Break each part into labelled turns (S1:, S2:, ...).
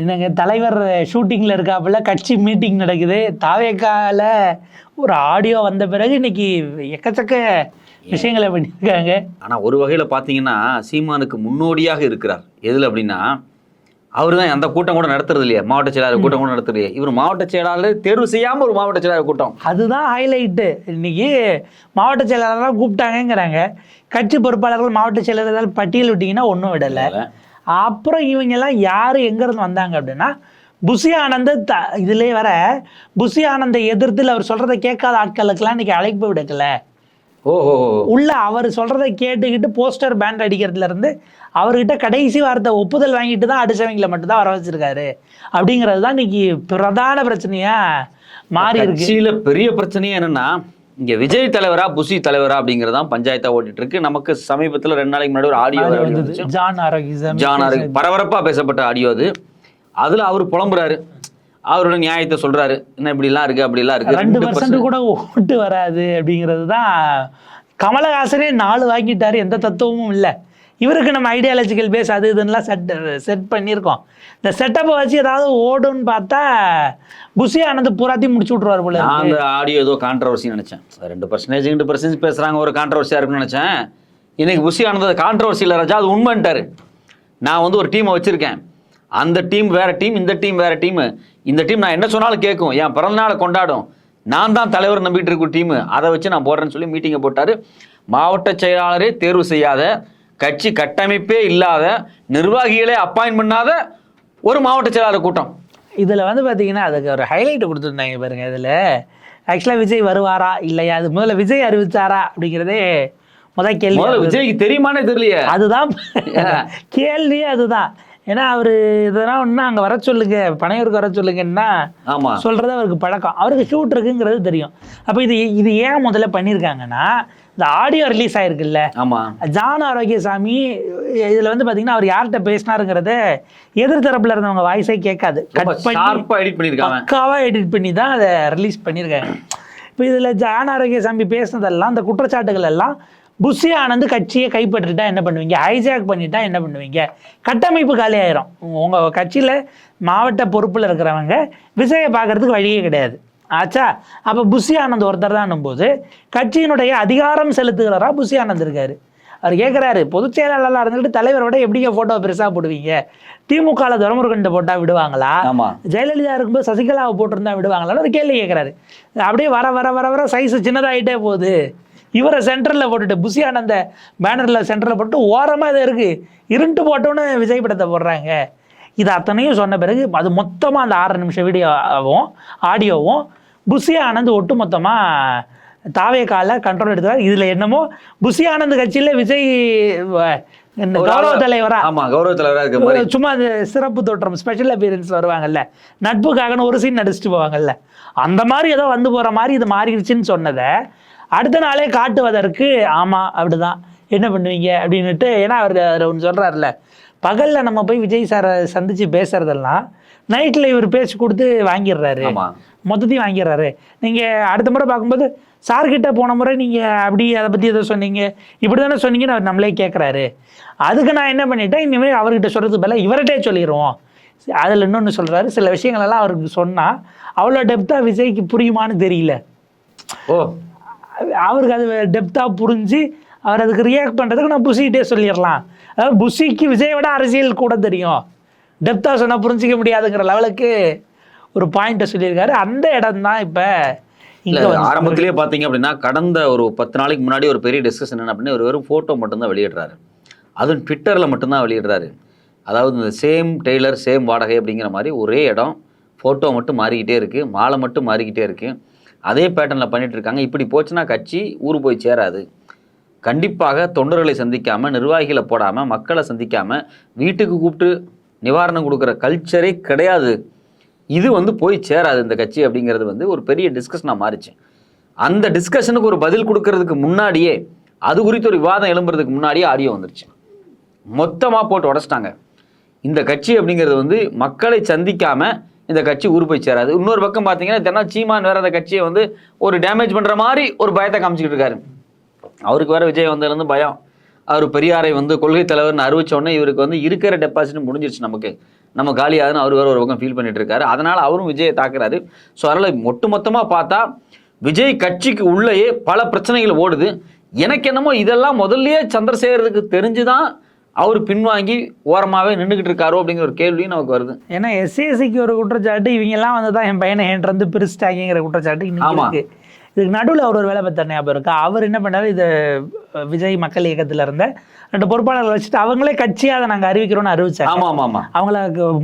S1: என்னங்க தலைவர் ஷூட்டிங்கில் இருக்காப்புல கட்சி மீட்டிங் நடக்குது. தாவேக்கால ஒரு ஆடியோ வந்த பிறகு இன்னைக்கு எக்கச்சக்க விஷயங்களை பண்ணியிருக்காங்க.
S2: ஆனால் ஒரு வகையில் பார்த்தீங்கன்னா சீமானுக்கு முன்னோடியாக இருக்கிறார். எதில் அப்படின்னா அவர் தான் அந்த கூட்டம் கூட நடத்துறது இல்லையா. மாவட்ட செயலாளர் கூட்டம் கூட நடத்துறது இல்லையா. இவர் மாவட்ட செயலாளர் தேர்வு செய்யாமல் ஒரு மாவட்ட செயலாளர் கூட்டம்.
S1: அதுதான் ஹைலைட்டு இன்னைக்கு மாவட்ட செயலாளர்லாம் கூப்பிட்டாங்கங்கிறாங்க. கட்சி பொறுப்பாளர்கள் மாவட்ட செயலாளர் ஏதாவது பட்டியல் விட்டீங்கன்னா ஒன்றும் விடலை. அப்புறம் இவங்கெல்லாம் யார் எங்கேருந்து வந்தாங்க அப்படின்னா புசி ஆனந்த் த இதுலேயே வர புசி ஆனந்தை எதிர்த்து அவர் சொல்கிறத கேட்காத ஆட்களுக்கெல்லாம் இன்னைக்கு அழைப்பு விடுக்கல.
S2: ஓஹோ.
S1: உள்ள அவர் சொல்கிறத கேட்டுக்கிட்டு போஸ்டர் பேண்ட் அடிக்கிறதுல இருந்து அவர்கிட்ட கடைசி வார்த்தை ஒப்புதல் வாங்கிட்டு தான் அடிச்சவங்களை மட்டும்தான் வர வச்சிருக்காரு. அப்படிங்கிறது தான் இன்னைக்கு பிரதான பிரச்சனையா மாறி இருக்கு.
S2: பெரிய பிரச்சனையே என்னன்னா இங்க விஜய் தலைவரா புசி தலைவரா அப்படிங்கறதான் பஞ்சாயத்தா ஓட்டிட்டு இருக்கு நமக்கு சமீபத்துல ரெண்டு நாளைக்கு முன்னாடி ஒரு ஆடியோ
S1: ஜான்
S2: ஜான் ஆர் பரபரப்பா பேசப்பட்ட ஆடியோ அது. அதுல அவர் புலம்புறாரு. அவரோட நியாயத்தை சொல்றாரு. என்ன இப்படிலாம் இருக்கு அப்படிலாம் இருக்கு.
S1: ரெண்டு
S2: ரெண்டு
S1: பர்சன்ட் கூட ஓட்டு வராது அப்படிங்கிறது தான் கமலஹாசனே நாலு வாங்கிட்டாரு எந்த தத்துவமும் இல்லை. இவருக்கு நம்ம ஐடியாலஜிக்கல் பேஸ் அது இதுன்னெலாம் செட் செட் பண்ணியிருக்கோம். இந்த செட்டப்பை வச்சு ஏதாவது ஓடுன்னு பார்த்தா புசி ஆனந்த் பூராத்தையும் முடிச்சு விட்ருவார் போல
S2: அந்த ஆடியோ ஏதோ கான்ட்ரவர்சி நினச்சேன். ரெண்டு பர்சன்டேஜ் ரெண்டு பர்சன்டேஜ் பேசுகிறாங்க ஒரு கான்ட்ரவர்சியாக இருக்குன்னு நினச்சேன். இன்னைக்கு புசி ஆனந்த கான்ட்ரவர்சி இல்லை ராஜா அது உண்மைன்ட்டாரு. நான் வந்து ஒரு டீமை வச்சுருக்கேன். அந்த டீம் வேறு டீம் இந்த டீம் வேறு டீம் இந்த டீம் நான் என்ன சொன்னாலும் கேட்கும். என் பிறந்தநாளை கொண்டாடும். நான் தான் தலைவர் நம்பிக்கிட்டு இருக்கும் டீமு அதை வச்சு நான் போடுறேன்னு சொல்லி மீட்டிங்கை போட்டாரு. மாவட்ட செயலாளரே தேர்வு செய்யாத கட்சி கட்டமைப்பே இல்லாத நிர்வாகிகளே அப்பாயின்ட் பண்ணாத ஒரு மாவட்ட செயலாளர் கூட்டம்.
S1: இதில் வந்து பார்த்தீங்கன்னா அதுக்கு ஒரு ஹைலைட் கொடுத்துருந்தாங்க பாருங்க இதில். ஆக்சுவலாக விஜய் வருவாரா இல்லையா? அது முதல்ல விஜய் அறிவிச்சாரா அப்படிங்கிறதே முதல் கேள்வி.
S2: விஜய்க்கு தெரியுமானே தெரியலையே.
S1: அதுதான் கேள்வியே அதுதான். ஏன்னா அவர் இதெல்லாம் ஒன்றா அங்கே வர சொல்லுங்க பனையூருக்கு வர சொல்லுங்கன்னா
S2: ஆமா.
S1: சொல்கிறது அவருக்கு பழக்கம். அவருக்கு ஷூட் இருக்குங்கிறது தெரியும். அப்போ இது இது ஏன் முதல்ல பண்ணியிருக்காங்கன்னா இந்த ஆடியோ ரிலீஸ் ஆயிருக்குல்ல.
S2: ஆமா.
S1: ஜான் ஆரோக்கியசாமி இதில் வந்து பார்த்தீங்கன்னா அவர் யார்கிட்ட பேசினாருங்கிறத எதிர் தரப்புல இருந்தவங்க வாய்ஸே கேட்காது. கட் பண்ணி
S2: எடிட்
S1: பக்காவாக எடிட் பண்ணி தான் அதை ரிலீஸ் பண்ணியிருக்காங்க இப்போ இதில் ஜான் ஆரோக்கியசாமி பேசுனதெல்லாம் அந்த குற்றச்சாட்டுகள் எல்லாம் புஷி ஆனந்த் கட்சியை கைப்பற்றிட்டா என்ன பண்ணுவீங்க? ஹைஜாக் பண்ணிட்டா என்ன பண்ணுவீங்க? கட்டமைப்பு காலி ஆயிரும். உங்கள் கட்சியில் மாவட்ட பொறுப்பில் இருக்கிறவங்க விஜயை பார்க்கறதுக்கு வழியே கிடையாது. ஆச்சா? அப்போ புஷி ஆனந்த் ஒருத்தர் தான் போது கட்சியினுடைய அதிகாரம் செலுத்துகிறவரா புஷி ஆனந்த் இருக்காரு. அவர் கேட்குறாரு பொதுச் செயலாளராக இருந்துட்டு தலைவரோட எப்படிங்க ஃபோட்டோ பெருசாக போடுவீங்க? திமுகவில் துரமுருகன்ட்ட போட்டால் விடுவாங்களா? ஜெயலலிதா இருக்கும்போது சசிகலாவை போட்டிருந்தா விடுவாங்களான்னு ஒரு கேள்வி கேட்குறாரு அப்படியே வர வர வர வர சைஸ் சின்னதாகிட்டே போகுது. இவரை சென்டரில் போட்டுட்டு புசி ஆனந்த பேனரில் சென்டரில் போட்டு ஓரமாக இது இருக்குது இருண்டு போட்டோன்னு விஜய் படத்தை போடுறாங்க. இது அத்தனையும் சொன்ன பிறகு அது மொத்தமாக அந்த ஆறு நிமிஷம் வீடியோவும் ஆடியோவும் புசி ஆனந்த் ஒட்டு மொத்தமாக தாவே கால கண்ட்ரோல் எடுத்தார் இதில் என்னமோ புசி ஆனந்த் கட்சியில் விஜய் இந்த கௌரவ தலைவரா?
S2: ஆமா கௌரவ தலைவரா இருக்க மாதிரி.
S1: சும்மா அது சிறப்பு தோற்றம் ஸ்பெஷல் அப்பியரன்ஸ் வருவாங்கல்ல. நட்புக்காகன்னு ஒரு சீன் நடிச்சுட்டு போவாங்கல்ல. அந்த மாதிரி ஏதோ வந்து போகிற மாதிரி இது மாறிடுச்சுன்னு சொன்னதை அடுத்த நாளே காட்டுவதற்கு ஆமாம் அப்படிதான். என்ன பண்ணுவீங்க? அப்படின்னுட்டு ஏன்னா அவர் அவர் ஒன்று சொல்கிறாருல பகலில் நம்ம போய் விஜய் சாரை சந்தித்து பேசுறதெல்லாம் நைட்டில் இவர் பேசி கொடுத்து வாங்கிடுறாரு. மொத்தத்தையும் வாங்கிடுறாரு. நீங்கள் அடுத்த முறை பார்க்கும்போது சார்கிட்ட போன முறை நீங்கள் அப்படி அதை பற்றி எதோ சொன்னீங்க இப்படி தானே சொன்னீங்கன்னு அவர் நம்மளே கேட்குறாரு அதுக்கு நான் என்ன பண்ணிட்டேன் இனிமேல் அவர்கிட்ட சொல்கிறது பதிலாக இவர்கிட்டே சொல்லிடுவோம் அதில் இன்னொன்று சொல்கிறாரு சில விஷயங்களெல்லாம் அவருக்கு சொன்னால் அவ்வளோ டெப்த்தாக விஜய்க்கு புரியுமான்னு தெரியல.
S2: ஓ.
S1: அவருக்கு அது டெப்த்தாக புரிஞ்சு அவர் அதுக்கு ரியாக்ட் பண்ணுறதுக்கு நான் புசிக்கிட்டே சொல்லிடலாம். அதாவது புசிக்கு விஜயை விட அரசியல் கூட தெரியும். டெப்த்தாக சொன்னால் புரிஞ்சிக்க முடியாதுங்கிற லெவலுக்கு ஒரு பாயிண்ட்டை சொல்லியிருக்காரு. அந்த இடம் தான் இப்போ
S2: ஆரம்பத்திலேயே பாத்தீங்க அப்படின்னா கடந்த ஒரு பத்து நாளைக்கு முன்னாடி ஒரு பெரிய டிஸ்கஷன் என்ன அப்படின்னு ஒரு வெறும் ஃபோட்டோ மட்டும்தான் வெளியிடுறாரு. அதுவும் ட்விட்டரில் மட்டும்தான் வெளியிடுறாரு. அதாவது இந்த சேம் டெய்லர் சேம் வாடகை அப்படிங்கிற மாதிரி ஒரே இடம் ஃபோட்டோ மட்டும் மாறிக்கிட்டே இருக்குது மாலை மட்டும் மாறிக்கிட்டே இருக்குது அதே பேட்டர்னில் பண்ணிட்டு இருக்காங்க. இப்படி போச்சுன்னா கட்சி ஊர் போய் சேராது. கண்டிப்பாக தொண்டர்களை சந்திக்காமல் நிர்வாகிகளை போடாமல் மக்களை சந்திக்காமல் வீட்டுக்கு கூப்பிட்டு நிவாரணம் கொடுக்குற கல்ச்சரே கிடையாது. இது வந்து போய் சேராது இந்த கட்சி அப்படிங்கிறது வந்து ஒரு பெரிய டிஸ்கஷனாக மாறிச்சு. அந்த டிஸ்கஷனுக்கு ஒரு பதில் கொடுக்கறதுக்கு முன்னாடியே அது குறித்து ஒரு விவாதம் எழும்புறதுக்கு முன்னாடியே ஆடியோ வந்துருச்சு. மொத்தமாக போட்டு உடச்சிட்டாங்க. இந்த கட்சி அப்படிங்கிறது வந்து மக்களை சந்திக்காமல் இந்த கட்சி ஊர் போய் சேராது. இன்னொரு பக்கம் பார்த்தீங்கன்னா தினம் சீமான் வேற அந்த கட்சியை வந்து ஒரு டேமேஜ் பண்ணுற மாதிரி ஒரு பயத்தை காமிச்சிக்கிட்டு இருக்காரு. அவருக்கு வேற விஜய் வந்ததுலேருந்து பயம். அவர் பெரியாரை வந்து கொள்கை தலைவர்னு அறிவிச்சோடனே இவருக்கு வந்து இருக்கிற டெபாசிட் முடிஞ்சிருச்சு நமக்கு. நம்ம காலியாதுன்னு அவர் வேற ஒரு பக்கம் ஃபீல் பண்ணிட்டு இருக்காரு. அதனால அவரும் விஜயை தாக்குறாரு. ஸோ அதனால் ஒட்டுமொத்தமாக பார்த்தா விஜய் கட்சிக்கு உள்ளேயே பல பிரச்சனைகள் ஓடுது. எனக்கு என்னமோ இதெல்லாம் முதல்லயே சந்திரசேகருக்கு தெரிஞ்சுதான் அவர் பின்வாங்கி ஓரமாவே நின்றுக்கிட்டு இருக்காரோ அப்படிங்கிற ஒரு கேள்வியும் நமக்கு வருது.
S1: ஏன்னா எஸ்சிஎஸ்சிக்கு ஒரு குற்றச்சாட்டு இவங்க எல்லாம் வந்து தான் என் பையனை என்கிட்ட வந்து பிரிச்சுட்டாங்கிற குற்றச்சாட்டு இன்னைக்கு
S2: ஆமா.
S1: இருக்கு. இதுக்கு நடுவில் அவர் ஒரு வேலை பார்த்த ஞாபகம் இருக்கா? அவர் என்ன பண்ணாரு? இது விஜய் மக்கள் இயக்கத்துல இருந்த ரெண்டு பொறுப்பாளர்கள் வச்சுட்டு அவங்களே கட்சியாக அதை நாங்கள் அறிவிக்கிறோம்னு அறிவிச்சாங்க.
S2: ஆமா ஆமா ஆமா.
S1: அவங்கள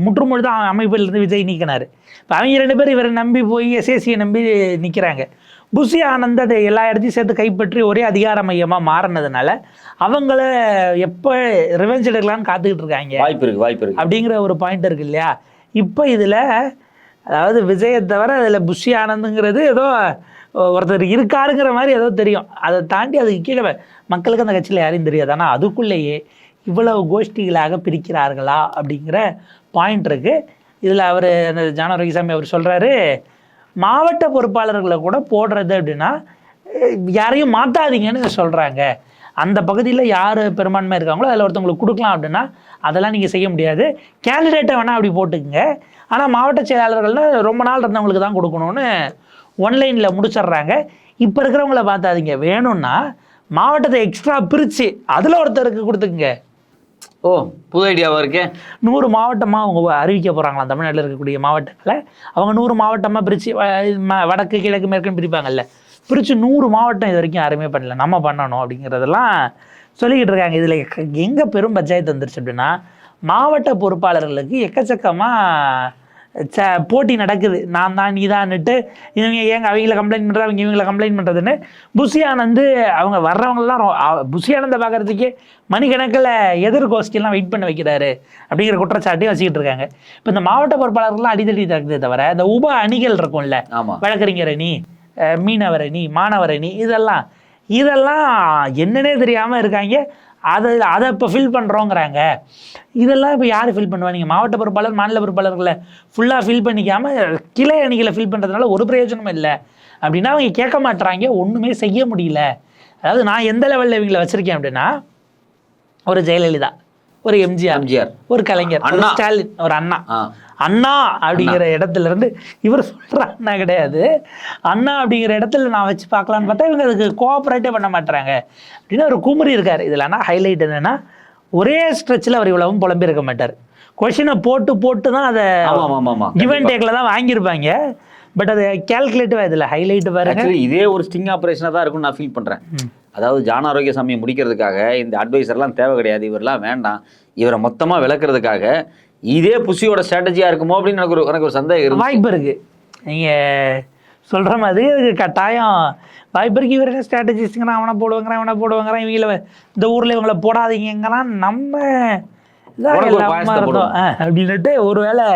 S1: முற்றுமுழுது அவன் அமைப்பிலிருந்து விஜய் நீக்கினார். இப்போ அவங்க ரெண்டு பேரும் இவரை நம்பி போய் எஸ்எஸ்சியை நம்பி நிற்கிறாங்க புஷி ஆனந்த் அதை எல்லா இடத்தையும் சேர்த்து கைப்பற்றி ஒரே அதிகார மையமாக மாறினதுனால அவங்கள எப்போ ரிவெஞ்ச் எடுக்கலாம்னு காத்துக்கிட்டு இருக்காங்க.
S2: வாய்ப்பு இருக்கு வாய்ப்பு இருக்கு.
S1: அப்படிங்கிற ஒரு பாயிண்ட் இருக்கு இல்லையா? இப்போ இதில் அதாவது விஜயை தவிர அதில் புஷி ஆனந்துங்கிறது ஏதோ ஒருத்தர் இருக்காருங்கிற மாதிரி ஏதோ தெரியும். அதை தாண்டி அதுக்கு கீழே மக்களுக்கு அந்த கட்சியில் யாரையும் தெரியாது. ஆனால் அதுக்குள்ளேயே இவ்வளவு கோஷ்டிகளாக பிரிக்கிறார்களா அப்படிங்கிற பாயிண்ட் இருக்கு. இதில் அவர் அந்த ஜானரகிசாமி அவர் சொல்கிறாரு மாவட்ட பொறுப்பாளர்களை கூட போடுறது அப்படின்னா யாரையும் மாற்றாதீங்கன்னு சொல்கிறாங்க அந்த பகுதியில் யார் பெரும்பான்மை இருக்காங்களோ அதில் ஒருத்தவங்களுக்கு கொடுக்கலாம் அப்படின்னா அதெல்லாம் நீங்கள் செய்ய முடியாது. கேண்டிடேட்டை வேணால் அப்படி போட்டுக்குங்க. ஆனால் மாவட்ட செயலாளர்கள்னா ரொம்ப நாள் இருந்தவங்களுக்கு தான் கொடுக்கணும்னு ஒன்லைனில் முடிச்சிடுறாங்க. இப்போ இருக்கிறவங்கள பார்த்தாதீங்க. வேணும்னா மாவட்டத்தை எக்ஸ்ட்ரா பிரித்து அதில் ஒருத்தருக்கு கொடுத்துக்குங்க.
S2: ஓ புது ஐடியாவாக இருக்கே.
S1: நூறு மாவட்டமாக அவங்க அறிவிக்க போகிறாங்களாம் தமிழ்நாட்டில் இருக்கக்கூடிய மாவட்டங்களை. அவங்க நூறு மாவட்டமாக பிரித்து வடக்கு கிழக்கு மேற்குன்னு பிரிப்பாங்கல்ல. பிரித்து நூறு மாவட்டம் இது வரைக்கும் யாருமே பண்ணல. நம்ம பண்ணணும் அப்படிங்கிறதெல்லாம் சொல்லிக்கிட்டு இருக்காங்க. இதில் எங்கே பெரும் பஞ்சாயத்து வந்துருச்சு அப்படின்னா மாவட்ட பொறுப்பாளர்களுக்கு எக்கச்சக்கமாக ச போட்டி நடக்குது. நான் தான் நீ தான்னுட்டு இவங்க ஏங்க அவங்கள கம்ப்ளைண்ட் பண்ணுற அவங்க இவங்கள கம்ப்ளைண்ட் பண்ணுறதுன்னு புஷி ஆனந்து அவங்க அவ- புஷி ஆனந்தை பார்க்குறதுக்கே மணிக்கணக்கில் எதிர் கோஷ்டியெல்லாம் வெயிட் பண்ண வைக்கிறாரு அப்படிங்கிற குற்றச்சாட்டையும் வச்சுக்கிட்டு இருக்காங்க. இப்போ இந்த மாவட்ட பொறுப்பாளர்கள்லாம் அடிதடி தக்குதே தவிர இந்த உப அணிகள் இருக்கும்ல வழக்கறிஞர் அணி மீனவர் அணி மாணவர் அணி இதெல்லாம் இதெல்லாம் என்னன்னே தெரியாமல் இருக்காங்க. அதை அதை இப்போ ஃபில் பண்ணுறோங்கிறாங்க இதெல்லாம் இப்போ யார் ஃபில் பண்ணுவாங்க மாவட்ட பொறுப்பாளர் மாநில பொறுப்பாளர்களை ஃபுல்லாக ஃபில் பண்ணிக்காம கிளை அணிகளை ஃபில் பண்ணுறதுனால ஒரு பிரயோஜனமும் இல்லை. அப்படின்னா அவங்க கேட்க மாட்றாங்க ஒன்றுமே செய்ய முடியல. அதாவது நான் எந்த லெவலில் இவங்களை வச்சுருக்கேன் அப்படின்னா ஒரு ஜெயலலிதா ஒரு எம்ஜிஆர்
S2: எம்ஜிஆர்.
S1: ஒரு கலைஞர். ஸ்டாலின் ஒரு அண்ணா. அண்ணா அப்படிங்கிற இடத்துல இருந்து இவர் சொல்ற அண்ணா கிடையாது. அண்ணா அப்படிங்கிற இடத்துல நான் வச்சு பார்க்கலான்னு பார்த்தா இவங்க அதுக்கு கோஆப்ரேட்டே பண்ண மாட்டாங்க அப்படின்னு ஒரு குமரி இருக்காரு. இதில் ஆனால் ஹைலைட் என்னன்னா ஒரே ஸ்ட்ரெச்சில் அவர் இவ்வளவும் புலம்பி இருக்க மாட்டார். கொஷினை போட்டு போட்டு தான் அதை
S2: ஆமா ஆமா ஆமா ஆமா.
S1: கிவ் அண்ட் டேக்கில் தான் வாங்கியிருப்பாங்க. பட் அது கேல்குலேட்டிவாக இதில் ஹைலைட் பாருங்க.
S2: இதே ஒரு ஸ்டிங் ஆப்ரேஷனாக தான் இருக்கும்னு நான் ஃபீல் பண்ணுறேன் அதாவது ஜான ஆரோக்கியசாமியை முடிக்கிறதுக்காக இந்த அட்வைசர்லாம் தேவை கிடையாது. இவரெல்லாம் வேண்டாம். இவரை மொத்தமாக விளக்குறதுக்காக இதே புஷியோட ஸ்ட்ராட்டஜியாக இருக்குமோ அப்படின்னு எனக்கு ஒரு எனக்கு ஒரு சந்தேகம் இருக்கு
S1: வாய்ப்பு இருக்கு. நீங்க சொல்ற மாதிரி அதுக்கு கட்டாயம் வாய்ப்பு இருக்கு. இவர் என்ன ஸ்ட்ராட்டஜிஸ்ங்கிறான் அவனை போடுவாங்கிறான் அவனை போடுவாங்கிறான் இவங்கள இந்த ஊர்ல இவங்களை போடாதீங்கிறான் நம்ம இருந்தோம் ஆ, அப்படின்னுட்டு ஒருவேளை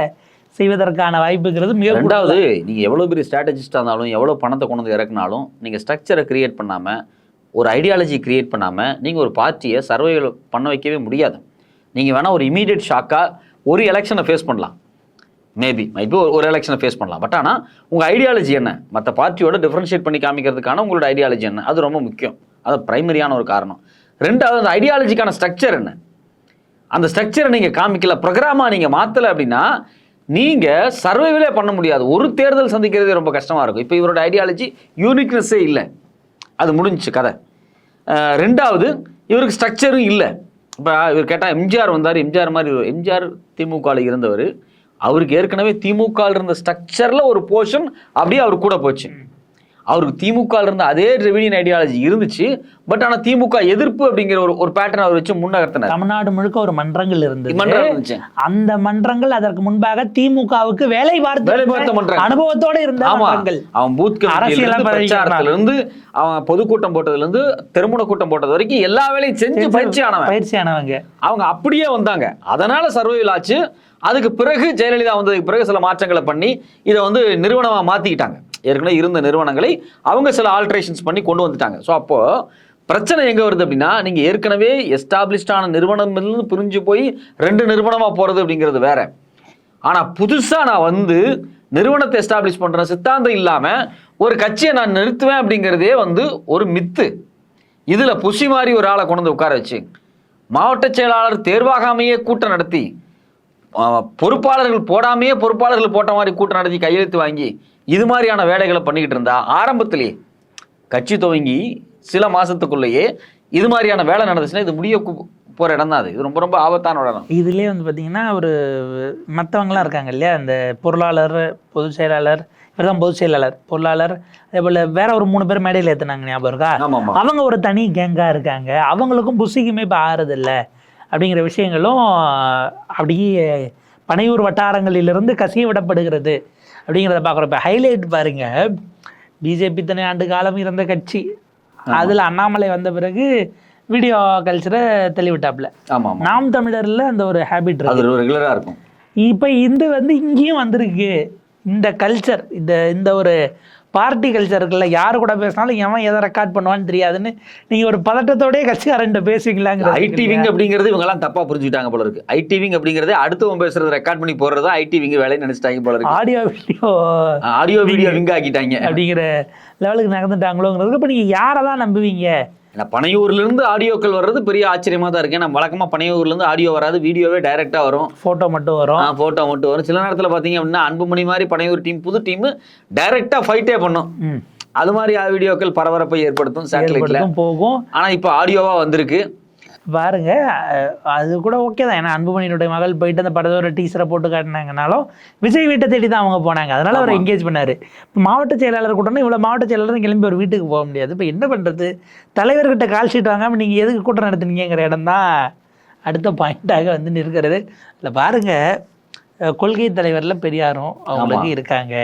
S1: செய்வதற்கான வாய்ப்புங்கிறது மிக
S2: ரெண்டாவது நீங்கள் எவ்வளோ பெரிய ஸ்ட்ராட்டஜிஸ்டாக இருந்தாலும் எவ்வளோ பணத்தை கொண்டு வந்து இறக்குனாலும் நீங்கள் ஸ்ட்ரக்சரை கிரியேட் பண்ணாமல் ஒரு ஐடியாலஜி கிரியேட் பண்ணாமல் நீங்கள் ஒரு பார்ட்டியை சர்வைவல் பண்ண வைக்கவே முடியாது. நீங்கள் வேணால் ஒரு இமீடியட் ஷாக்காக ஒரு எலெக்ஷனை ஃபேஸ் பண்ணலாம். மேபி மைபி ஒரு ஒரு எலெக்ஷனை ஃபேஸ் பண்ணலாம். பட் ஆனால் உங்கள் ஐடியாலஜி என்ன? மற்ற பார்ட்டியோட டிஃப்ரென்ஷியேட் பண்ணி காமிக்கிறதுக்கான உங்களோட ஐடியாலஜி என்ன? அது ரொம்ப முக்கியம். அது பிரைமரியான ஒரு காரணம். ரெண்டாவது அந்த ஐடியாலஜிக்கான ஸ்ட்ரக்சர் என்ன? அந்த ஸ்ட்ரக்சரை நீங்கள் காமிக்கல ப்ரோக்ராமாக நீங்கள் மாற்றலை அப்படின்னா நீங்கள் சர்வைவலே பண்ண முடியாது. ஒரு தேர்தல் சந்திக்கிறதே ரொம்ப கஷ்டமாக இருக்கும். இப்போ இவரோட ஐடியாலஜி யூனிக்னஸ்ஸே இல்லை. அது முடிஞ்சுச்சு கதை. ரெண்டாவது இவருக்கு ஸ்ட்ரக்சரும் இல்லை. இப்போ இவர் கேட்டால் எம்ஜிஆர் வந்தார். எம்ஜிஆர் மாதிரி ஒரு- எம்ஜிஆர் திமுகவில் இருந்தவர். அவருக்கு ஏற்கனவே திமுகவில் இருந்த ஸ்ட்ரக்சரில் ஒரு போர்ஷன் அப்படியே அவர் கூட போச்சு. அவருக்கு திமுகவில் இருந்த அதே ரெவன்யூ ஐடியாலஜி இருந்துச்சு. பட் ஆனால் திமுக எதிர்ப்பு அப்படிங்கிற ஒரு ஒரு பேட்டர்ன் அவர் வச்சு முன்னகர்த்தினார்.
S1: தமிழ்நாடு முழுக்க ஒரு மன்றங்கள் இருந்தது. அந்த மன்றங்கள் அதற்கு முன்பாக திமுகவுக்கு வேலை
S2: மன்றங்கள்.
S1: அனுபவத்தோட இருந்த
S2: அவன் பூத்
S1: அரசியலா
S2: பிரச்சாரத்துல இருந்து அவன் பொதுக்கூட்டம் போட்டதுல இருந்து திருமண கூட்டம் போட்டது வரைக்கும் எல்லா வேலையும் செஞ்சு பயிற்சி ஆனவன்
S1: பயிற்சியானவங்க
S2: அவங்க அப்படியே வந்தாங்க. அதனால சர்வைவல் ஆச்சு. அதுக்கு பிறகு ஜெயலலிதா வந்ததுக்கு பிறகு சில மாற்றங்களை பண்ணி இதை வந்து நிறுவனமா மாத்திக்கிட்டாங்க. ஏற்கனவே இருந்த நிறுவனங்களை அவங்க சில ஆல்ட்ரேஷன்ஸ் பண்ணி கொண்டு வந்துட்டாங்க. ஸோ அப்போது பிரச்சனை எங்கே வருது அப்படின்னா நீங்கள் ஏற்கனவே எஸ்டாப்ளிஷ்டான நிறுவனம்லேருந்து பிரிஞ்சு போய் ரெண்டு நிறுவனமாக போகிறது அப்படிங்கிறது வேற. ஆனால் புதுசாக நான் வந்து நிறுவனத்தை எஸ்டாப்ளிஷ் பண்ணுற சித்தாந்தம் இல்லாமல் ஒரு கட்சியை நான் நிறுத்துவேன் அப்படிங்கிறதே வந்து ஒரு மித்து. இதில் புஷி மாதிரி ஒரு ஆளை கொண்டு வந்து உட்கார வச்சு மாவட்ட செயலாளர் தேர்வாகாமையே கூட்டம் நடத்தி பொறுப்பாளர்கள் போடாமையே பொறுப்பாளர்கள் போட்ட மாதிரி கூட்டம் நடத்தி கையெழுத்து வாங்கி இது மாதிரியான வேலைகளை பண்ணிக்கிட்டு இருந்தா ஆரம்பத்திலேயே கட்சி துவங்கி சில மாசத்துக்குள்ளேயே இது மாதிரியான வேலை நடந்துச்சுன்னா இது முடிய போற இடம் தான் அது. இது ரொம்ப ரொம்ப ஆபத்தான இடம்.
S1: இதுலேயே வந்து பார்த்தீங்கன்னா ஒரு மற்றவங்களாம் இருக்காங்க இல்லையா? இந்த பொருளாளர் பொதுச் செயலாளர் இவர் தான் பொதுச் செயலாளர் பொருளாளர் அதே போல் வேற ஒரு மூணு பேர் மேடையில் ஏற்றுனாங்க ஞாபகம் இருக்கா? அவங்க ஒரு தனி கேங்காக இருக்காங்க. அவங்களுக்கும் புஷிக்குமே இப்போ ஆறுதில்ல. அப்படிங்கிற விஷயங்களும் அப்படியே பனையூர் வட்டாரங்களிலிருந்து கசிய விடப்படுகிறது அப்படிங்கிறத பார்க்குறோம் இப்போ ஹைலைட் பாருங்க பிஜேபி இத்தனை ஆண்டு காலம் இருந்த கட்சி. அதில் அண்ணாமலை வந்த பிறகு வீடியோ கல்ச்சரை தெளிவிட்டாப்புல
S2: ஆமா ஆமா.
S1: நாம் தமிழர்ல அந்த ஒரு ஹேபிட் இருக்கு.
S2: அது ரெகுலரா இருக்கும்.
S1: இப்போ இந்த வந்து இங்கேயும் வந்திருக்கு. இந்த கல்ச்சர் இந்த இந்த ஒரு பார்ட்டி கல்ச்சர் இருக்குல்ல யாரு கூட பேசினாலும் எவன் எதை ரெக்கார்ட் பண்ணுவான்னு தெரியாதுன்னு நீங்க ஒரு பதட்டத்தோடயே கட்சிக்காரன்ட்ட பேசுவீங்களாங்கிற
S2: ஐடி விங் அப்படிங்கிறது இவங்க எல்லாம் தப்பா புரிஞ்சுக்கிட்டாங்க போல இருக்கு. ஐடி விங் அப்படிங்கறதே அடுத்தவன் பேசுறது ரெக்கார்ட் பண்ணி போடுறது ஐடி விங் வேலையை நினைச்சிட்டாங்க போல இருக்கு.
S1: Audio video
S2: audio video wing ஆக்கிட்டாங்க.
S1: அப்படிங்கிற லெவலுக்கு நகர்ந்துட்டாங்களோங்கிறது இப்போ நீங்க யாரை தான் நம்புவீங்க?
S2: ஏன்னா பனையூர்ல இருந்து ஆடியோக்கள் வர்றது பெரிய ஆச்சரியமா தான் இருக்கு. ஏன்னா வழக்கமா பனையூர்ல இருந்து ஆடியோ வராது வீடியோவே டைரக்டா வரும்.
S1: ஃபோட்டோ மட்டும் வரும்.
S2: போட்டோ மட்டும் வரும். சில நேரத்துல பாத்தீங்க அப்படின்னா அன்புமணி மாதிரி பனையூர் டீம் புது டீம் டைரக்டா ஃபைட்டே பண்ணும். அது மாதிரி வீடியோக்கள் பரபரப்பை ஏற்படுத்தும் சேட்டலைட்ல
S1: ஏற்படுத்தும் போகும்.
S2: ஆனா இப்போ ஆடியோவா வந்திருக்கு.
S1: பாருங்க அது கூட ஓகே தான். ஏன்னா அன்புமணியினுடைய மகள் போயிட்டு அந்த படத்தோட டீசரை போட்டு காட்டினாங்கனாலும் விஜய் வீட்டை தேடி தான் அவங்க போனாங்க. அதனால அவர் என்கேஜ் பண்ணாரு. இப்போ மாவட்ட செயலாளர் கூட்டம்னா இவ்வளோ மாவட்ட செயலாளர் கிளம்பி ஒரு வீட்டுக்கு போக முடியாது. இப்போ என்ன பண்ணுறது தலைவர்கிட்ட கால் ஷீட் வாங்காமல் நீங்கள் எதுக்கு கூட்டம் நடத்துனீங்கிற இடம் தான் அடுத்த பாயிண்டாக வந்து நிற்கிறது. இல்லை பாருங்க அஹ், கொள்கை தலைவரில் பெரியாரும் அவங்களுக்கு இருக்காங்க.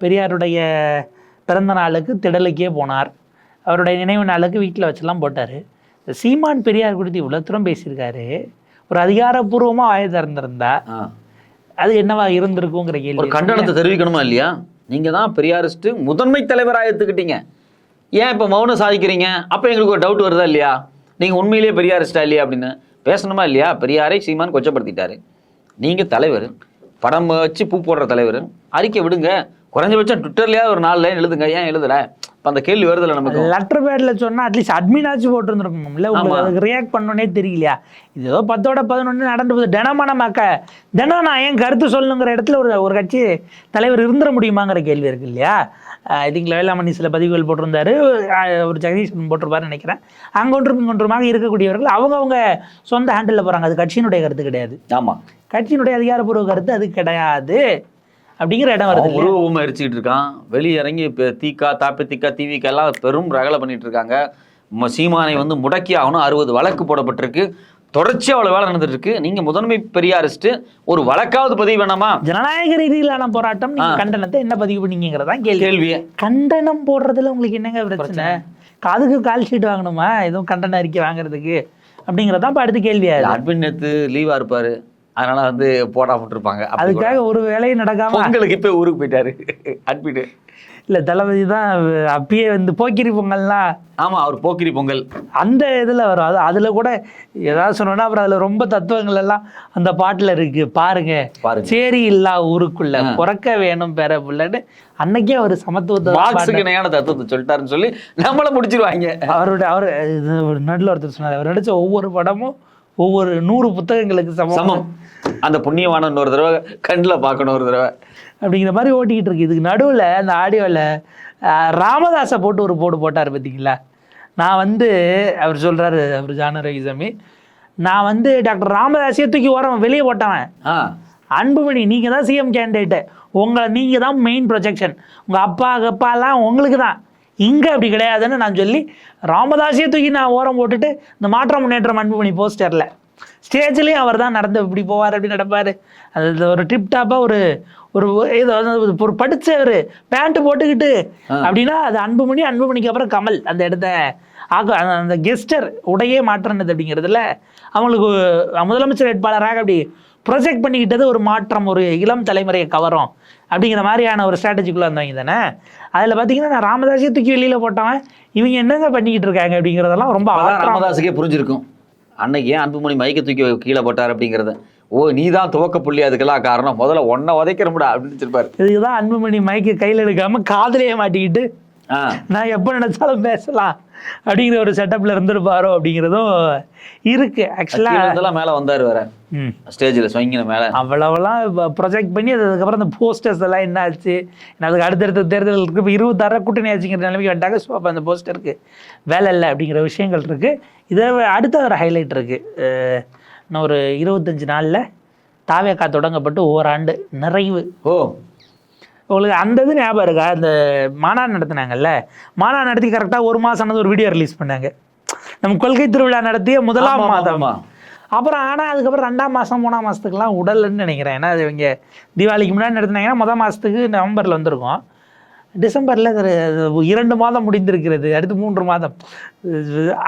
S1: பெரியாருடைய பிறந்த நாளுக்கு திடலுக்கே போனார். அவருடைய நினைவு நாளுக்கு வீட்டில் வச்செல்லாம் போட்டார். சீமான் பெரியார் குறித்து இவ்வளோ தூரம் பேசியிருக்காரு. ஒரு அதிகாரப்பூர்வமாக வாய திறந்திருந்தா. அது என்னவா இருந்திருக்குங்கிற
S2: ஒரு
S1: கேள்வி
S2: கண்டனத்தை தெரிவிக்கணுமா இல்லையா? நீங்க தான் பெரியாரிஸ்ட் முதன்மை தலைவரா எடுத்துக்கிட்டீங்க ஏன் இப்போ மௌனம் சாதிக்கிறீங்க? அப்போ எங்களுக்கு ஒரு டவுட் வருதா இல்லையா? நீங்க உண்மையிலேயே பெரியாரிஸ்டா இல்லையா அப்படின்னு பேசணுமா இல்லையா? பெரியாரை சீமான் கொச்சப்படுத்திட்டாரு. நீங்க தலைவர் படம் வச்சு பூ போடுற தலைவர் அறிக்கை விடுங்க. குறைஞ்சபட்சம் ட்விட்டர்லயாவது ஒரு நாலு லைன் எழுதுங்க. ஏன் எழுதல? இப்போ அந்த கேள்வி வருதுல்ல நமக்கு.
S1: லெட்டர் பேடில் சொன்னால் அட்லீஸ்ட் அட்மினாச்சும் போட்டிருந்துருக்கணும்ல உங்களுக்கு
S2: ஆமா.
S1: அதுக்கு ரியாக்ட் பண்ணணுன்னே தெரியலையா? இது ஏதோ பத்தோட பதினொன்று நடந்து போகுது. தினமான மக்க தினம் நான் ஏன் கருத்து சொல்லணுங்கிற இடத்துல ஒரு ஒரு கட்சி தலைவர் இருந்துட முடியுமாங்கிற கேள்வி இருக்கு இல்லையா? ஐ திங்க் வேளாமணி சில பதிவுகள் போட்டிருந்தாரு. ஒரு ஜெகதீஷன் போட்டிருப்பாருன்னு நினைக்கிறேன். அங்கொன்றும் இங்கொன்றுமாக இருக்கக்கூடியவர்கள் அவங்கவங்க சொந்த ஹேண்டில் போகிறாங்க அது கட்சியினுடைய கருத்து கிடையாது.
S2: ஆமா.
S1: கட்சியினுடைய அதிகாரப்பூர்வ கருத்து அது கிடையாது. அப்படிங்கிற இடம் வருது
S2: அவன்
S1: இல்லையா?
S2: உருவம் எரிச்சுக்கிட்டு இருக்கான். வெளியே இறங்கி இப்போ தீக்கா தாப்பி தீக்கா தீவிக்கா எல்லாம் பெரும் ரகலை பண்ணிட்டு இருக்காங்க. சீமானை வந்து முடக்கி ஆகணும். அறுபது வழக்கு போடப்பட்டிருக்கு. தொடர்ச்சியா அவ்வளவு வேலை நடந்துட்டு இருக்கு நீங்க முதன்மை பெரியாரிஸ்ட் ஒரு வழக்காவது பதிவு வேணாமா?
S1: ஜனநாயக ரீதியிலான போராட்டம் நீங்க. கண்டனத்தை என்ன பதிவு பண்ணீங்கிறதான் கேள்வி.
S2: கேள்வியே
S1: கண்டனம் போடுறதுல உங்களுக்கு என்னங்க பிரச்சனை? அதுக்கு கால் ஷீட் வாங்கணுமா? எதுவும் கண்டன அறிக்கை வாங்குறதுக்கு. அப்படிங்கறதான் இப்ப அடுத்த கேள்வியா.
S2: அட்மின் நேத்து லீவா இருப்பாரு. அதனால வந்து அப்படி கூட.
S1: அதுக்காக ஒரு வேலையும் நடக்காம
S2: பொங்கலுக்கு இப்ப ஊருக்கு போயிட்டாரு. அட்மிட்
S1: இல்ல தளபதி தான் அப்பயே வந்து போக்கிரி பொங்கல்லாம்
S2: ஆமா அவர் போக்கிரி பொங்கல்.
S1: அந்த இதுல வரும். அது அதுல கூட ஏதாவது சொன்னோம்னா அப்புறம் அதுல ரொம்ப தத்துவங்கள் எல்லாம் அந்த பாட்டுல இருக்கு. பாருங்க. சேரி இல்லா ஊருக்குள்ள பிறக்க வேணும் பெற புள்ளன்னு அன்னைக்கே அவர் சமத்துவத்தை
S2: இணையான தத்துவத்தை சொல்லிட்டாருன்னு சொல்லி நம்மள முடிச்சிருவாங்க.
S1: அவருடைய அவர் நடுவில் ஒருத்தர் சொன்னார். அவர் நடிச்ச ஒவ்வொரு படமும் ஒவ்வொரு நூறு புத்தகங்களுக்கு சமம்.
S2: அந்த புண்ணியவானன் ஒரு தடவை கண்ணில் பார்க்கணும் ஒரு தடவை.
S1: அப்படிங்கிற மாதிரி ஓட்டிக்கிட்டு இருக்கு. இதுக்கு நடுவில் அந்த ஆடியோவில் ராமதாஸை போட்டு ஒரு போடு போட்டார் பார்த்தீங்களா நான் வந்து அவர் சொல்றாரு அவர் ஜான ரவிசாமி நான் வந்து டாக்டர் ராமதாஸையே தூக்கி ஓரம் வெளியே போட்டவன். அன்புமணி நீங்கள் தான் சிஎம் கேண்டிடேட்டு உங்களை நீங்கள் தான் மெயின் ப்ரொஜெக்ஷன் உங்கள் அப்பா அப்பாலாம் உங்களுக்கு தான். இங்கே அப்படி கிடையாதுன்னு நான் சொல்லி ராமதாஸையே தூக்கி நான் ஓரம் போட்டுட்டு இந்த மாற்றம் முன்னேற்றம் அன்புமணி போஸ்டரில் ஸ்டேஜ்லேயும் அவர் தான் நடந்து இப்படி போவார் அப்படி நடப்பார். அது ஒரு டிப் டாப்பாக ஒரு ஒரு இது ஒரு படித்தவர் பேண்ட்டு போட்டுக்கிட்டு அப்படின்னா அது அன்புமணி அன்புமணிக்கு அப்புறம் கமல் அந்த இடத்த ஆக அந்த- கெஸ்டர் உடையே மாற்றினது அப்படிங்கிறதுல அவங்களுக்கு முதலமைச்சர் வேட்பாளராக அப்படி ப்ரொஜெக்ட் பண்ணிக்கிட்டது ஒரு மாற்றம் ஒரு இளம் தலைமுறையை கவரும் அப்படிங்கிற மாதிரியான ஒரு ஸ்ட்ராட்டஜிக்குள்ளே வந்தவங்க தானே. அதில் பார்த்தீங்கன்னா நான் ராமதாஸையே தூக்கி வெளியில் போட்டவன் இவங்க என்னங்க பண்ணிக்கிட்டு இருக்காங்க அப்படிங்கிறதெல்லாம் ரொம்ப.
S2: ராமதாஸுக்கே புரிஞ்சிருக்கும். அன்னைக்கு ஏன் அன்புமணி மயக்க தூக்கி கீழே போட்டார் அப்படிங்கிறத? ஓ நீ தான் துவக்க புள்ளி அதுக்கெல்லாம் காரணம். முதல்ல ஒன்றை உதைக்கிறமுடா அப்படின்னு சொல்லிருப்பாரு
S1: இதுக்கு தான் அன்புமணி மைக்கு கையில் எடுக்காமல் காதலையே மாட்டிக்கிட்டு நான் எப்போ நினைச்சாலும் பேசலாம். அப்படிங்கிற ஒரு செட்டப்ல இருந்திருப்பாரோ அப்படிங்கிறதும் இருக்கு. ஆக்சுவலா
S2: கீழ இருந்தெல்லாம் மேல வந்தாரு வேற. ஸ்டேஜ்ல ஸ்வங்கின மேல.
S1: அவ்வளவுலாம் ப்ரொஜெக்ட் பண்ணி அது அதுக்கப்புறம் அந்த போஸ்டர்ஸ் எல்லாம் என்ன ஆச்சு? அதுக்கு அடுத்தடுத்த தேர்தல் இருக்கு. இப்போ இருபத்தாறு கூட்டணி ஆச்சுங்கிற நிலைமைக்கு வந்துட்டாங்க. ஸோ அப்போ அந்த போஸ்டருக்கு வேலை இல்லை அப்படிங்கிற விஷயங்கள் இருக்கு. இதை அடுத்த ஒரு ஹைலைட் இருக்கு. அஹ் இன்னும் ஒரு இருபத்தஞ்சு நாளில் தாவேக்கா தொடங்கப்பட்டு ஓராண்டு நிறைவு.
S2: ஓ.
S1: உங்களுக்கு அந்த இது ஞாபகம் இருக்கா? இந்த மாநாடு நடத்தினாங்கல்ல? மாநாடு நடத்தி கரெக்டாக ஒரு மாதம் ஒரு வீடியோ ரிலீஸ் பண்ணாங்க. நம்ம கொள்கை திருவிழா நடத்திய முதலாம் மாதம். அப்புறம் ஆனால் அதுக்கப்புறம் ரெண்டாம் மாதம் மூணாம் மாதத்துக்குலாம் உடல்னு நினைக்கிறேன். ஏன்னா அது இவங்க தீபாவளிக்கு முன்னாடி நடத்தினாங்கன்னா முதல் மாதத்துக்கு நவம்பரில் வந்திருக்கும். டிசம்பரில் இரண்டு மாதம் முடிந்திருக்கிறது. அடுத்து மூன்று மாதம்.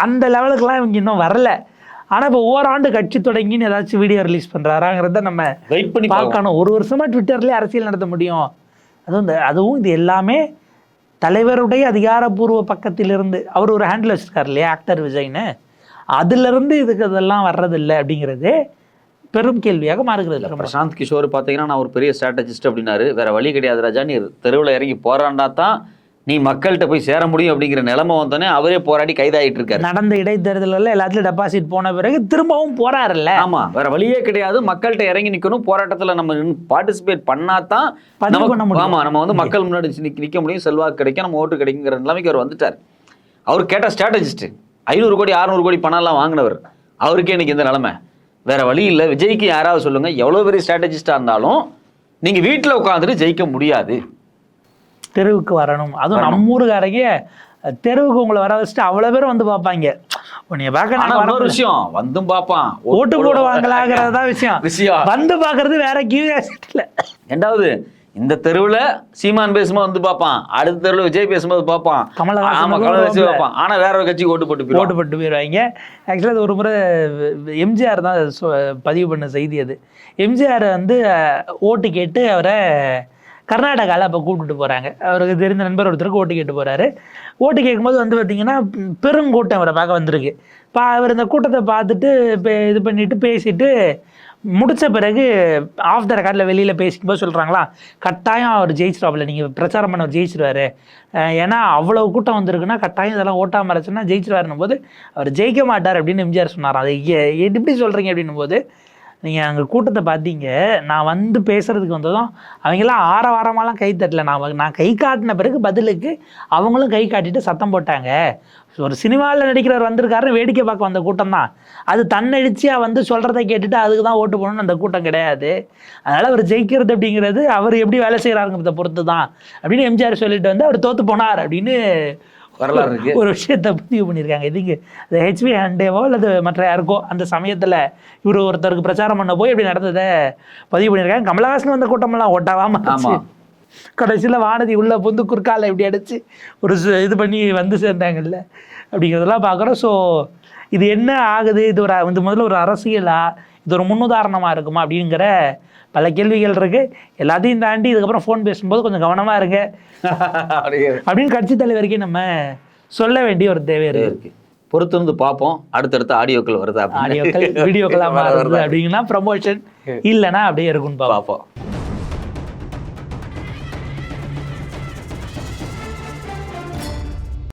S1: அந்த லெவலுக்குலாம் இவங்க இன்னும் வரல. ஆனால் இப்போ ஓராண்டு கட்சி தொடங்கின்னு ஏதாச்சும் வீடியோ ரிலீஸ் பண்ணுறாராங்கிறத நம்ம
S2: வெயிட் பண்ணி பார்க்கணும்.
S1: ஒரு வருஷமா ட்விட்டர்லேயே அரசியல் நடத்த முடியும். அதுவும் இந்த அதுவும் இது எல்லாமே தலைவருடைய அதிகாரப்பூர்வ பக்கத்திலிருந்து அவர் ஒரு ஹேண்டில் வச்சிருக்காரு இல்லையா ஆக்டர் விஜய்னு. அதிலிருந்து இதுக்கு அதெல்லாம் வர்றதில்லை அப்படிங்கிறது பெரும் கேள்வியாக மாறுகிறது. ரொம்ப
S2: பிரசாந்த் கிஷோர் பார்த்தீங்கன்னா நான் ஒரு பெரிய ஸ்ட்ராட்டஜிஸ்ட் அப்படின்னாரு. வேற வழி கிடையாது ராஜா. நீ தெருவில் இறங்கி போராண்டா தான் நீ மக்கள்கிட்ட போய் சேர முடியும் அப்படிங்கிற நிலைமை வந்தோடனே அவரே போராடி கைதாயிட்டு இருக்காரு
S1: நடந்த இடைத்தேர்தலில் எல்லாத்துலையும் டெபாசிட் போன பிறகு திரும்பவும் போறாருல்ல?
S2: ஆமா வேற வழியே கிடையாது. மக்கள்கிட்ட இறங்கி நிக்கணும். போராட்டத்துல நம்ம பார்ட்டிசிபேட் பண்ணாதான்
S1: முடியும்.
S2: ஆமா நம்ம வந்து மக்கள் முன்னாடி நிக்க- முடியும். செல்வாக்கு கிடைக்கும். நம்ம ஓட்டு கிடைக்குங்கிற நிலைமைக்கு அவர் வந்துட்டார். அவர் கேட்ட ஸ்ட்ராட்டஜிஸ்ட் ஐநூறு கோடி அறுநூறு கோடி பணம் எல்லாம் வாங்கினவர். அவருக்கே இன்னைக்கு இந்த நிலைமை. வேற வழி இல்லை. விஜய்க்கு யாராவது சொல்லுங்க. எவ்வளவு பெரிய ஸ்ட்ராட்டஜிஸ்டா இருந்தாலும் நீங்க வீட்டுல உட்காந்துட்டு ஜெயிக்க முடியாது.
S1: தெருவுக்கு வரணும். அதுவும் நம்ம ஊருக்காரங்க தெருவுக்கு உங்களை வர வச்சுட்டு அவ்வளோ பேர் வந்து பார்ப்பாங்க. உன்னைய பார்க்க.
S2: விஷயம். வந்தும் பாப்பான்
S1: ஓட்டு போடுவாங்களாங்கிறது தான் விஷயம்.
S2: விஷயம்.
S1: வந்து பார்க்கறது வேற கியூரியாசிட்டியில்
S2: ரெண்டாவது இந்த தெருவுல சீமான் பேசும்போது வந்து பார்ப்பான். அடுத்த தெருவுல விஜய் பேசும்போது பார்ப்பான்.
S1: கமலஹாசன்
S2: ஆமா
S1: கூட
S2: கமலஹாசன். பார்ப்பான். ஆனா வேற ஒரு கட்சிக்கு ஓட்டு போட்டு.
S1: ஓட்டு போட்டு போயிடுவாங்க. ஆக்சுவலாக அது ஒரு முறை எம்ஜிஆர் தான் பதிவு பண்ண செய்தி அது. எம்ஜிஆர் வந்து ஓட்டு கேட்டு அவரை கர்நாடகாவில் அப்போ கூப்பிட்டு போகிறாங்க அவருக்கு தெரிந்த நண்பர் ஒருத்தருக்கு ஓட்டு கேட்டு போகிறாரு ஓட்டு கேட்கும்போது வந்து பார்த்தீங்கன்னா பெருங்கூட்டம் அவரை பார்க்க வந்திருக்கு. பா அவர் இந்த கூட்டத்தை பார்த்துட்டு இப்போ இது பண்ணிட்டு பேசிட்டு முடித்த பிறகு ஆஃப் த ரெக்கார்டில் வெளியில் பேசிக்கும்போது சொல்கிறாங்களா கட்டாயம் அவர் ஜெயிச்சிருவாப்ல நீங்கள் பிரச்சாரம் பண்ண அவர் ஜெயிச்சிருவாரு. ஏன்னா அவ்வளோ கூட்டம் வந்திருக்குன்னா கட்டாயம் இதெல்லாம் ஓட்டாமல் மறைச்சுன்னா ஜெயிச்சிருவாருன்னும் போது அவர் ஜெயிக்க மாட்டார் அப்படின்னு எம்ஜிஆர் சொன்னார் அது எப்படி சொல்கிறீங்க அப்படின்னும் போது நீங்கள் அங்கே கூட்டத்தை பார்த்தீங்க நான் வந்து பேசுகிறதுக்கு வந்ததும் அவங்களாம் ஆற வாரமாலாம் கை தட்டல. நான் நான் கை காட்டின பிறகு பதிலுக்கு அவங்களும் கை காட்டிட்டு சத்தம் போட்டாங்க. ஒரு சினிமாவில் நடிக்கிறவர் வந்திருக்காருன்னு வேடிக்கை பார்க்க வந்த கூட்டம் தான். அது தன்னெழுச்சியாக வந்து சொல்கிறத கேட்டுட்டு அதுக்கு தான் ஓட்டு போகணும்னு அந்த கூட்டம் கிடையாது. அதனால் அவர் ஜெயிக்கிறது அப்படிங்கிறது அவர் எப்படி வேலை செய்கிறாருங்கிறத பொறுத்து தான் அப்படின்னு எம்ஜிஆர் சொல்லிட்டு வந்து அவர் தோற்று போனார் அப்படின்னு
S2: வரலாறு இருக்கு.
S1: ஒரு விஷயத்தை பதிவு பண்ணியிருக்காங்க. இதுங்க இந்த ஹெச்பி ஹண்டேவோ அல்லது மற்ற யாருக்கோ அந்த சமயத்தில் இவர் ஒருத்தருக்கு பிரச்சாரம் பண்ண போய் இப்படி நடந்ததை பதிவு பண்ணியிருக்காங்க. கமலஹாசன் வந்த கூட்டமெல்லாம் ஓட்டாவாம
S2: ஆமா.
S1: கடைசியில் வானதி உள்ள புந்து குறுக்கால இப்படி அடிச்சு ஒரு இது பண்ணி வந்து சேர்ந்தாங்கல்ல. அப்படிங்கிறதெல்லாம் பார்க்குறோம். ஸோ இது என்ன ஆகுது? இது ஒரு இது முதல்ல ஒரு அரசியலா? இது ஒரு முன்னுதாரணமாக இருக்குமா? அப்படிங்கிற பல கேள்விகள் இருக்கு. எல்லாத்தையும் தாண்டி இதுக்கப்புறம் ஃபோன் பேசும்போது கொஞ்சம் கவனமாக இருங்க. அப்படின்னு கட்சி தலைவருக்கே நம்ம சொல்ல வேண்டிய ஒரு தேவை இருக்கு.
S2: இருக்கு. பொறுத்திருந்து பார்ப்போம். அடுத்தடுத்த ஆடியோக்கள் வருதா.
S1: ஆடியோக்கள் வீடியோக்கெல்லாம் மாறுது அப்படிங்கன்னா ப்ரமோஷன் இல்லைன்னா அப்படியே இருக்குன்னு
S2: பார்ப்போம்.